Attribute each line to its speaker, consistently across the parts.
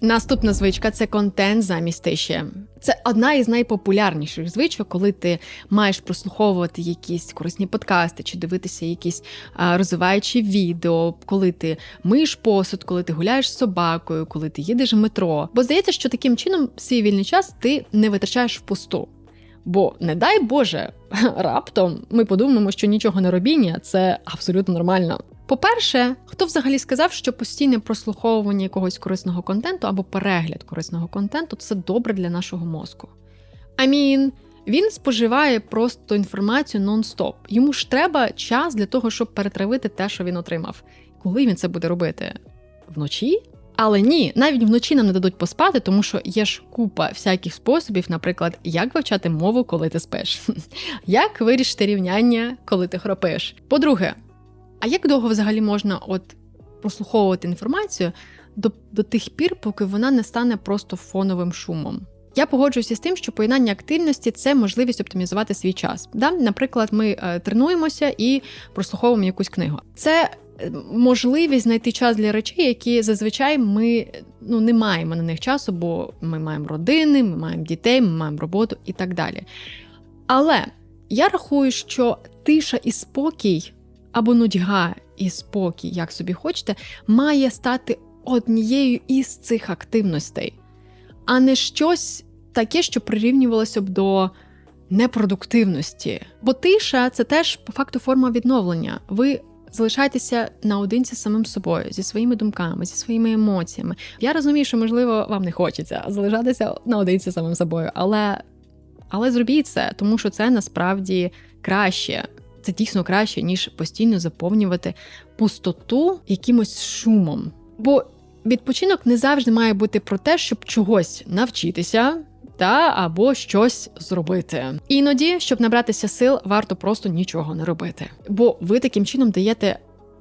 Speaker 1: Наступна звичка це контент замість тиші. Це одна із найпопулярніших звичок, коли ти маєш прослуховувати якісь корисні подкасти чи дивитися якісь а, розвиваючі відео, коли ти миєш посуд, коли ти гуляєш з собакою, коли ти їдеш в метро. Бо здається, що таким чином свій вільний час ти не витрачаєш впусту. Бо, не дай Боже, раптом ми подумаємо, що нічого не робіння це абсолютно нормально. По-перше, хто взагалі сказав, що постійне прослуховування якогось корисного контенту або перегляд корисного контенту це добре для нашого мозку. I mean, він споживає просто інформацію нон-стоп. Йому ж треба час для того, щоб перетравити те, що він отримав. Коли він це буде робити? Вночі? Але ні, навіть вночі нам не дадуть поспати, тому що є ж купа всяких способів, наприклад, як вивчати мову, коли ти спиш, як вирішити рівняння, коли ти хропиш. По-друге, а як довго взагалі можна от прослуховувати інформацію до, до тих пір, поки вона не стане просто фоновим шумом? Я погоджуюся з тим, що поєднання активності це можливість оптимізувати свій час. Да? Наприклад, ми е, тренуємося і прослуховуємо якусь книгу. Це е, можливість знайти час для речей, які зазвичай ми ну, не маємо на них часу, бо ми маємо родини, ми маємо дітей, ми маємо роботу і так далі. Але я рахую, що тиша і спокій або нудьга і спокій, як собі хочете, має стати однією із цих активностей, а не щось таке, що прирівнювалося б до непродуктивності. Бо тиша це теж по факту форма відновлення. Ви залишаєтеся наодинці з самим собою, зі своїми думками, зі своїми емоціями. Я розумію, що можливо вам не хочеться залишатися наодинці з самим собою, але, але зробіть це, тому що це насправді краще. Це дійсно краще, ніж постійно заповнювати пустоту якимось шумом. Бо відпочинок не завжди має бути про те, щоб чогось навчитися. Та або щось зробити. Іноді, щоб набратися сил, варто просто нічого не робити. Бо ви таким чином даєте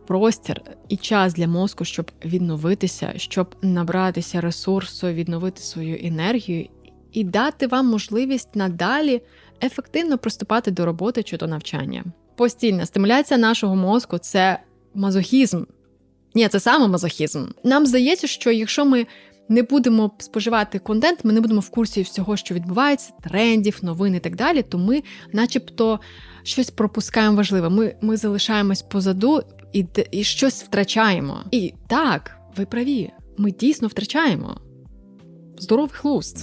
Speaker 1: простір і час для мозку, щоб відновитися, щоб набратися ресурсу, відновити свою енергію і дати вам можливість надалі ефективно приступати до роботи чи до навчання. Постільна стимуляція нашого мозку це мазохізм. Ні, це саме мазохізм. Нам здається, що якщо ми не будемо споживати контент, ми не будемо в курсі всього, що відбувається, трендів, новин і так далі, то ми, начебто, щось пропускаємо важливе. Ми ми залишаємось позаду і, і щось втрачаємо. І так, ви праві, ми дійсно втрачаємо здоровий хлуст.